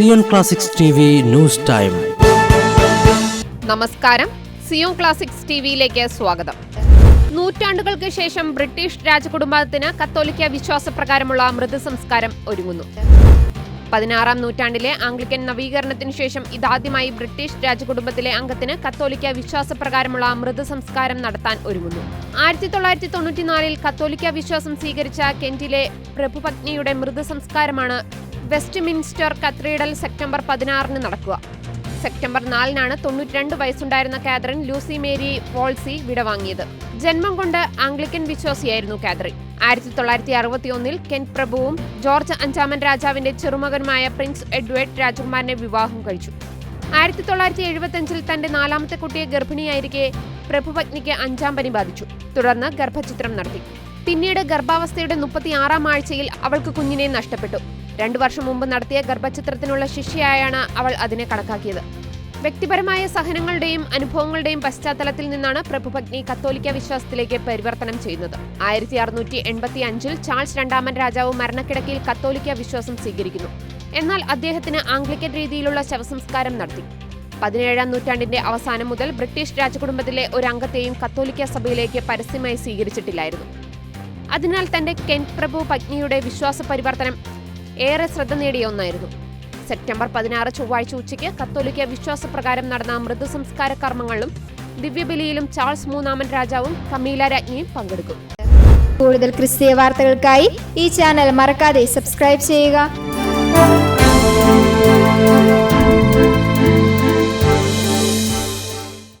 Zion classics news time. നമസ്കാരം. Zion classics ടിവിയിലേക്ക് സ്വാഗതം. നൂറ്റാണ്ടുകൾക്ക് ശേഷം ബ്രിട്ടീഷ് രാജകുടുംബത്തിന് കത്തോലിക്ക വിശ്വാസപ്രകാരമുള്ള മൃതസംസ്കാരം ഒരുങ്ങുന്നു. പതിനാറാം നൂറ്റാണ്ടിലെ ആംഗ്ലിക്കൻ നവീകരണത്തിന് ശേഷം ഇതാദ്യമായി ബ്രിട്ടീഷ് രാജകുടുംബത്തിലെ അംഗത്തിന് കത്തോലിക്ക വിശ്വാസപ്രകാരമുള്ള മൃതസംസ്കാരം നടത്താൻ ഒരുങ്ങുന്നു. ആയിരത്തി തൊള്ളായിരത്തി തൊണ്ണൂറ്റിനാലിൽ കത്തോലിക്ക വിശ്വാസം സ്വീകരിച്ച കെന്റിലെ പ്രഭുപത്നിയുടെ മൃതസംസ്കാരമാണ് വെസ്റ്റ് മിൻസ്റ്റർ കത്തീഡ്രൽ സെപ്റ്റംബർ പതിനാറിന് നടക്കുക. സെപ്റ്റംബർ നാലിനാണ് തൊണ്ണൂറ്റിരണ്ട് വയസ്സുണ്ടായിരുന്ന കാതറിൻ ലൂസി മേരി പോൾസി വിടവാങ്ങിയത്. ജന്മം കൊണ്ട് ആംഗ്ലിക്കൻ വിശ്വാസിയായിരുന്നു കാതറിൻ. ആയിരത്തി തൊള്ളായിരത്തി അറുപത്തി ഒന്നിൽ കെന്റ് പ്രഭുവും ജോർജ് അഞ്ചാമൻ രാജാവിന്റെ ചെറുമകനുമായ പ്രിൻസ് എഡ്വേർഡ് രാജകുമാരനെ വിവാഹം കഴിച്ചു. ആയിരത്തി തൊള്ളായിരത്തി എഴുപത്തിയഞ്ചിൽ തന്റെ നാലാമത്തെ കുട്ടിയെ ഗർഭിണിയായിരിക്കെ പ്രഭുപത്നിക്ക് അഞ്ചാം പനി ബാധിച്ചു. തുടർന്ന് ഗർഭചിത്രം നടത്തി. പിന്നീട് ഗർഭാവസ്ഥയുടെ മുപ്പത്തിയാറാം ആഴ്ചയിൽ അവൾക്ക് കുഞ്ഞിനെ നഷ്ടപ്പെട്ടു. രണ്ടു വർഷം മുമ്പ് നടത്തിയ ഗർഭചിത്രത്തിനുള്ള ശിക്ഷയായാണ് അവൾ അതിനെ കണക്കാക്കിയത്. വ്യക്തിപരമായ സഹനങ്ങളുടെയും അനുഭവങ്ങളുടെയും പശ്ചാത്തലത്തിൽ നിന്നാണ് പ്രഭുപത്നി കത്തോലിക്ക വിശ്വാസത്തിലേക്ക് പരിവർത്തനം ചെയ്യുന്നത്. ആയിരത്തി അറുന്നൂറ്റി എൺപത്തി അഞ്ചിൽ ചാൾസ് രണ്ടാമൻ രാജാവ് മരണക്കിടക്കയിൽ കത്തോലിക്ക വിശ്വാസം സ്വീകരിക്കുന്നു. എന്നാൽ അദ്ദേഹത്തിന് ആംഗ്ലിക്കൻ രീതിയിലുള്ള ശവസംസ്കാരം നടത്തി. പതിനേഴാം നൂറ്റാണ്ടിന്റെ അവസാനം മുതൽ ബ്രിട്ടീഷ് രാജകുടുംബത്തിലെ ഒരു അംഗത്തെയും കത്തോലിക്ക സഭയിലേക്ക് പരസ്യമായി സ്വീകരിച്ചിട്ടില്ലായിരുന്നു. അതിനാൽ തന്റെ കെന്റ് പ്രഭു പത്നിയുടെ വിശ്വാസ പരിവർത്തനം ഏറെ ശ്രദ്ധ നേടിയ ഒന്നായിരുന്നു. സെപ്റ്റംബർ പതിനാറ് ചൊവ്വാഴ്ച ഉച്ചയ്ക്ക് കത്തോലിക്ക വിശ്വാസപ്രകാരം നടന്ന മൃദുസംസ്കാര കർമ്മങ്ങളിലും ദിവ്യബലിയിലും ചാൾസ് മൂന്നാമൻ രാജാവും കമീല രാജ്ഞിയും പങ്കെടുക്കും. കൂടുതൽ ക്രിസ്തീയ വാർത്തകൾക്കായി ഈ ചാനൽ മറക്കാതെ സബ്സ്ക്രൈബ് ചെയ്യുക.